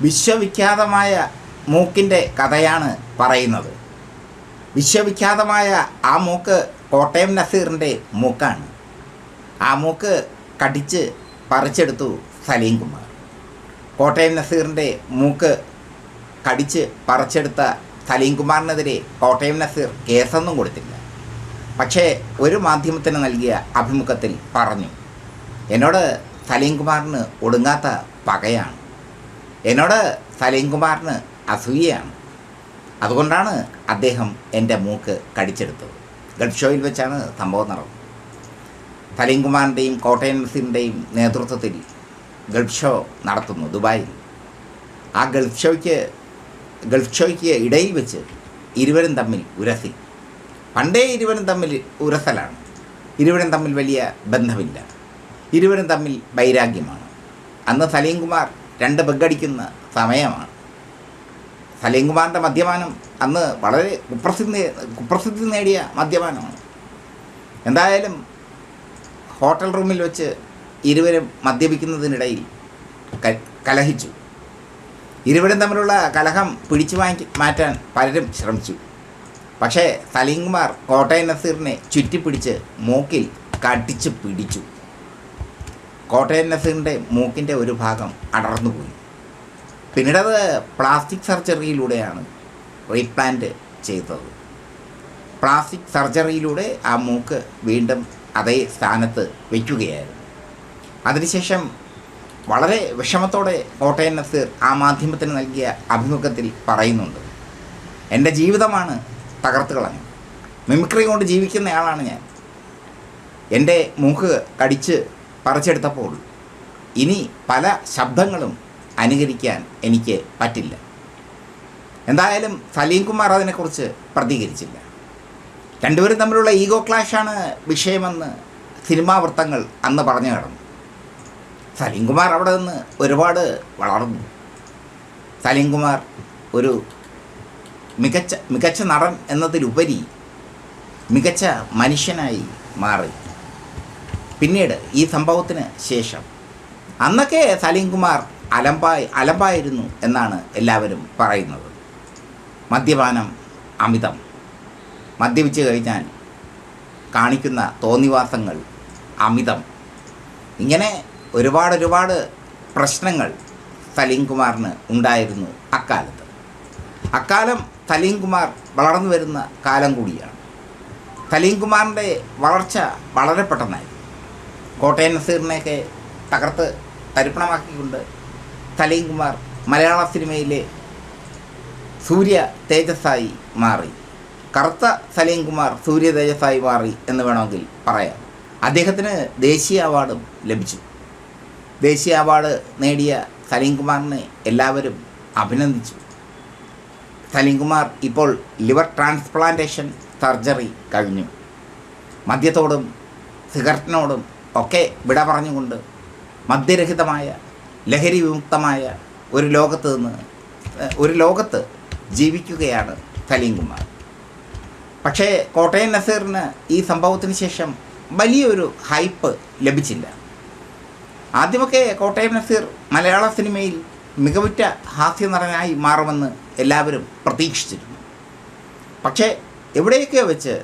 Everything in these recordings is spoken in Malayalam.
വിശ്വവിഖ്യാതമായ മൂക്കിന്റെ കഥയാണ് പറയുന്നത്. വിശ്വവിഖ്യാതമായ ആ മൂക്ക് കോട്ടയം നസീറിന്റെ മൂക്കാണ്. ആ മൂക്ക് കടിച്ച് പറിച്ചെടുത്തു സലീം കുമാർ. കോട്ടയം നസീറിന്റെ മൂക്ക് കടിച്ച് പറിച്ചെടുത്ത സലീം കുമാറിനെതിരെ കോട്ടയം നസീർ കേസൊന്നും കൊടുത്തില്ല. പക്ഷേ ഒരു മാധ്യമത്തിന് നൽകിയ അഭിമുഖത്തിൽ പറഞ്ഞു എന്നോട് സലീം കുമാറിന് ഒടുങ്ങാത്ത പകയാണ്. എന്നോട് സലീം കുമാറിന് അസൂയയാണ്. അതുകൊണ്ടാണ് അദ്ദേഹം എന്റെ മൂക്ക് കടിച്ചെടുത്തത്. ഗൾഫ് ഷോയിൽ വെച്ചാണ് സംഭവം നടന്നത്. സലീം കുമാറിന്റെയും കോട്ടയം നസീറിന്റെയും നേതൃത്വത്തിൽ ഗൾഫ് ഷോ നടത്തുന്നു ദുബായിൽ. ആ ഗൾഫ് ഷോയ്ക്ക് ഗൾഫ് ഷോയ്ക്ക് ഇടയിൽ വെച്ച് ഇരുവരും തമ്മിൽ ഉരസി പണ്ടേ ഇരുവരും തമ്മിൽ ഉരസലാണ്. ഇരുവരും തമ്മിൽ വലിയ ബന്ധമില്ല. ഇരുവരും തമ്മിൽ വൈരാഗ്യമാണ്. അന്ന് സലീം കുമാർ രണ്ട് ബെഗടിക്കുന്ന സമയമാണ്. സലീംകുമാറിന്റെ മദ്യപാനം അന്ന് വളരെ കുപ്രസിദ്ധി കുപ്രസിദ്ധി നേടിയ മദ്യപാനമാണ്. എന്തായാലും ഹോട്ടൽ റൂമിൽ വെച്ച് ഇരുവരും മദ്യപിക്കുന്നതിനിടയിൽ കലഹിച്ചു. ഇരുവരും തമ്മിലുള്ള കലഹം പിടിച്ചു വാങ്ങി മാറ്റാൻ പലരും ശ്രമിച്ചു. പക്ഷേ സലീംകുമാർ കോട്ടയം നസീറിനെ ചുറ്റിപ്പിടിച്ച് മൂക്കിൽ കടിച്ചു പിടിച്ചു. കോട്ടയം നസീറിന്റെ മൂക്കിന്റെ ഒരു ഭാഗം അടർന്നുപോയി പിന്നീടത് പ്ലാസ്റ്റിക് സർജറിയിലൂടെയാണ് റീപ്ലാന്റ് ചെയ്തത്. പ്ലാസ്റ്റിക് സർജറിയിലൂടെ ആ മൂക്ക് വീണ്ടും അതേ സ്ഥാനത്ത് വയ്ക്കുകയായിരുന്നു അതിനുശേഷം വളരെ വിഷമത്തോടെ കോട്ടയം നസീർ ആ മാധ്യമത്തിന് നൽകിയ അഭിമുഖത്തിൽ പറയുന്നുണ്ട് എന്റെ ജീവിതമാണ് തകർത്ത് കളഞ്ഞു മിമിക്രി കൊണ്ട് ജീവിക്കുന്നയാളാണ് ഞാൻ. എന്റെ മൂക്ക് കടിച്ച് പറിച്ചെടുത്തപ്പോൾ ഇനി പല ശബ്ദങ്ങളും അനുകരിക്കാൻ എനിക്ക് പറ്റില്ല. എന്തായാലും സലീം കുമാർ അതിനെക്കുറിച്ച് പ്രതികരിച്ചില്ല. രണ്ടുപേരും തമ്മിലുള്ള ഈഗോ ക്ലാഷാണ് വിഷയമെന്ന് സിനിമാ വൃത്തങ്ങൾ അന്ന് പറഞ്ഞു കിടന്നു സലീം കുമാർ അവിടെ നിന്ന് ഒരുപാട് വളർന്നു. സലീം കുമാർ ഒരു മികച്ച മികച്ച നടൻ എന്നതിലുപരി മികച്ച മനുഷ്യനായി മാറി. പിന്നീട് ഈ സംഭവത്തിന് ശേഷം. അന്നൊക്കെ സലീം കുമാർ അലമ്പായി അലമ്പായിരുന്നു എന്നാണ് എല്ലാവരും പറയുന്നത്. മദ്യപാനം അമിതം. മദ്യപിച്ച് കഴിഞ്ഞാൽ കാണിക്കുന്ന തോന്നിവാസങ്ങൾ അമിതം. ഇങ്ങനെ ഒരുപാട് ഒരുപാട് പ്രശ്നങ്ങൾ സലീം കുമാറിന് ഉണ്ടായിരുന്നു അക്കാലത്ത്. അക്കാലം സലീം കുമാർ വളർന്നു വരുന്ന കാലം കൂടിയാണ്. സലീം കുമാറിന്റെ വളർച്ച വളരെ പെട്ടെന്നായി കോട്ടയം നസീറിനെയൊക്കെ തകർത്ത് തരിപ്പണമാക്കിക്കൊണ്ട് സലീം കുമാർ മലയാള സിനിമയിലെ സൂര്യ തേജസ്സായി മാറി. കറുത്ത സലീം കുമാർ സൂര്യ തേജസ്സായി മാറി എന്ന് വേണമെങ്കിൽ പറയാം. അദ്ദേഹത്തിന് ദേശീയ അവാർഡും ലഭിച്ചു. ദേശീയ അവാർഡ് നേടിയ സലീം കുമാറിനെ എല്ലാവരും അഭിനന്ദിച്ചു. സലീം കുമാർ ഇപ്പോൾ ലിവർ ട്രാൻസ്പ്ലാന്റേഷൻ സർജറി കഴിഞ്ഞു. മദ്യത്തോടും സിഗരറ്റിനോടും ഒക്കെ വിട പറഞ്ഞുകൊണ്ട് മദ്യരഹിതമായ ലഹരി വിമുക്തമായ ഒരു ലോകത്ത് നിന്ന് ഒരു ലോകത്ത് ജീവിക്കുകയാണ് സലീം കുമാർ. പക്ഷേ കോട്ടയം നസീറിന് ഈ സംഭവത്തിന് ശേഷം വലിയൊരു ഹൈപ്പ് ലഭിച്ചില്ല. ആദ്യമൊക്കെ കോട്ടയം നസീർ മലയാള സിനിമയിൽ മികവുറ്റ ഹാസ്യനടനായി മാറുമെന്ന് എല്ലാവരും പ്രതീക്ഷിച്ചിരുന്നു. പക്ഷേ എവിടെയൊക്കെയോ വെച്ച്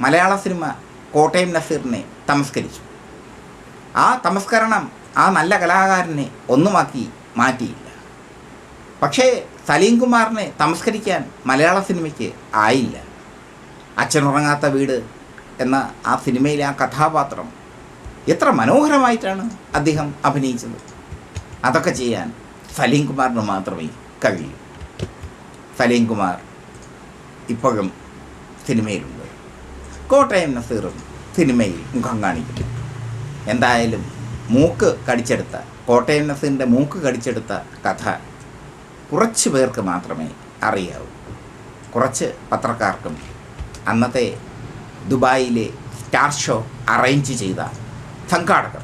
മലയാള സിനിമ കോട്ടയം നസീറിനെ തമസ്കരിച്ചു. ആ തമസ്കരണം ആ നല്ല കലാകാരനെ ഒന്നുമാക്കി മാറ്റിയില്ല. പക്ഷേ സലീം കുമാറിനെ തമസ്കരിക്കാൻ മലയാള സിനിമയ്ക്ക് ആയില്ല. അച്ഛനുറങ്ങാത്ത വീട് എന്ന ആ സിനിമയിലെ ആ കഥാപാത്രം എത്ര മനോഹരമായിട്ടാണ് അദ്ദേഹം അഭിനയിച്ചത്. അതൊക്കെ ചെയ്യാൻ സലീം കുമാറിന് മാത്രമേ കഴിയൂ. സലീം കുമാർ ഇപ്പോഴും സിനിമയിലുണ്ട്. കോട്ടയം നസീറും സിനിമയിൽ മുഖം കാണിക്കുന്നു. എന്തായാലും മൂക്ക് കടിച്ചെടുത്ത കോട്ടയനത്തിന്റെ മൂക്ക് കടിച്ചെടുത്ത കഥ കുറച്ച് പേർക്ക് മാത്രമേ അറിയാവൂ. കുറച്ച് പത്രക്കാർക്കും അന്നത്തെ ദുബായിലെ സ്റ്റാർ ഷോ അറേഞ്ച് ചെയ്ത സംഘാടകർ